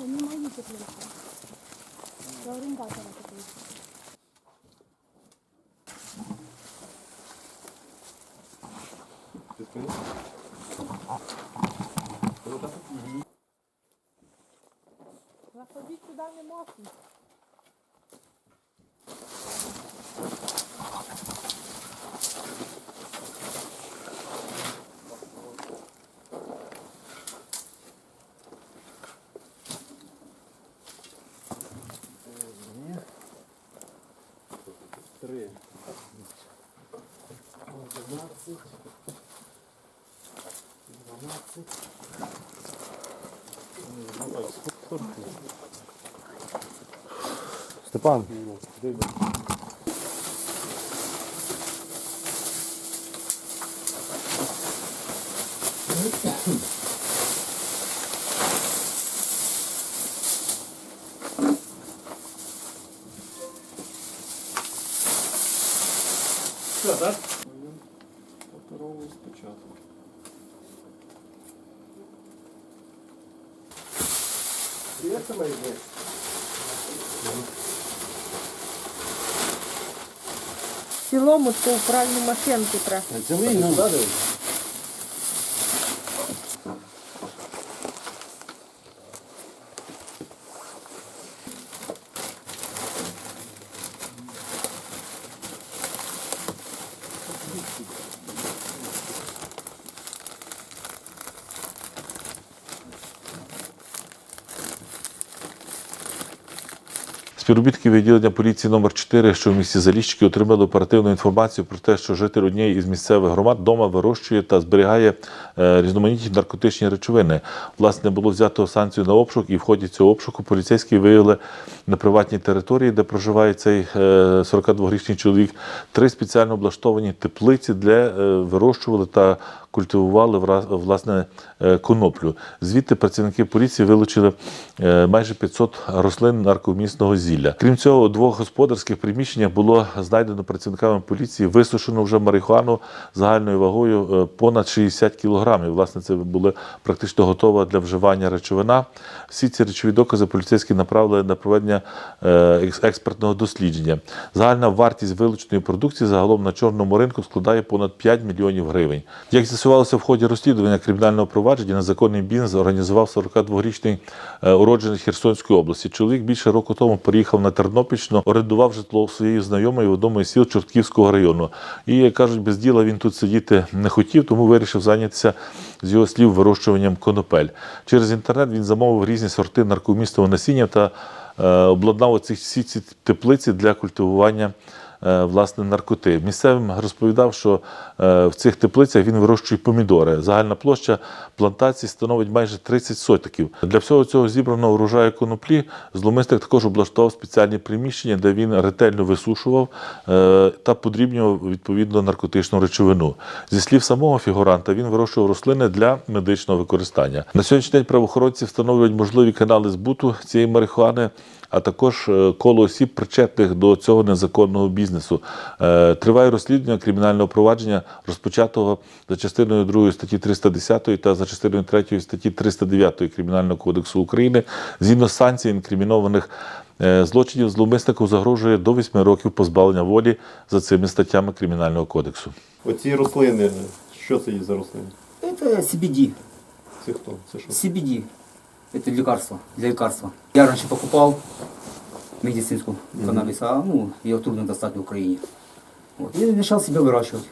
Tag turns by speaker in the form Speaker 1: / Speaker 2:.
Speaker 1: Це не мої теплиці. Це орендатора теплиці. Заходіть сюди не можна.
Speaker 2: Степан,
Speaker 3: Все, так? Паперовий спочатку. Є це має бути?
Speaker 1: В цілому то в пральну машинку треба.
Speaker 2: це ви
Speaker 4: Співробітники відділення поліції номер 4 що в місті Заліщики, отримали оперативну інформацію про те, що житель однієї із місцевих громад вдома вирощує та зберігає е, різноманітні наркотичні речовини. Власне, було взято санкцію на обшук, і в ході цього обшуку поліцейські виявили на приватній території, де проживає цей е, 42-річний чоловік, три спеціально облаштовані теплиці, де е, вирощували та культивували власне е, коноплю. Звідти працівники поліції вилучили е, майже 500 рослин наркомісного зілля. Крім цього, у двох господарських приміщеннях було знайдено працівниками поліції висушену вже марихуану загальною вагою е, понад 60 кілограмів. Власне, це була практично готова для вживання речовина. Всі ці речові докази поліцейські направили на проведення експертного дослідження. Загальна вартість вилученої продукції загалом на чорному ринку складає понад 5 мільйонів гривень. Як з'ясувалося в ході розслідування кримінального провадження, незаконний бізнес організував 42-річний е, уродженець Херсонської області. Чоловік більше року тому приїхав на Тернопільщину, орендував житло своєї знайомої в одному із сіл Чортківського району. І кажуть, без діла він тут сидіти не хотів, тому вирішив зайнятися з його слів вирощуванням конопель. Через інтернет він замовив різні сорти наркомісного насіння та е, обладнав оці всі ці теплиці для культивування. Е, Власне, наркоти. Місцевим розповідав, що е, в цих теплицях він вирощує помідори. Загальна площа плантації становить майже 30 сотиків. Для всього цього зібраного урожаю коноплі зломисник також облаштував спеціальні приміщення, де він ретельно висушував е, та подрібнював відповідно наркотичну речовину. Зі слів самого фігуранта, він вирощував рослини для медичного використання. На сьогоднішній день правоохоронці встановлюють можливі канали збуту цієї марихуани а також е, коло осіб, причетних до цього незаконного бізнесу. Е, Триває розслідування кримінального провадження, розпочатого за частиною 2 статті 310 та за частиною 3 статті 309 Кримінального кодексу України. Згідно з санкцій інкримінованих е, злочинів, зловмиснику загрожує до 8 років позбавлення волі за цими статтями Кримінального кодексу.
Speaker 3: Оці рослини, що це є за рослини?
Speaker 5: Это CBD.
Speaker 3: Це хто? Це що?
Speaker 5: CBD. Это лекарство, для лекарства. Я раньше покупал медицинскую каннабис, а ну, ее трудно достать в Украине. Вот. И начал себя выращивать.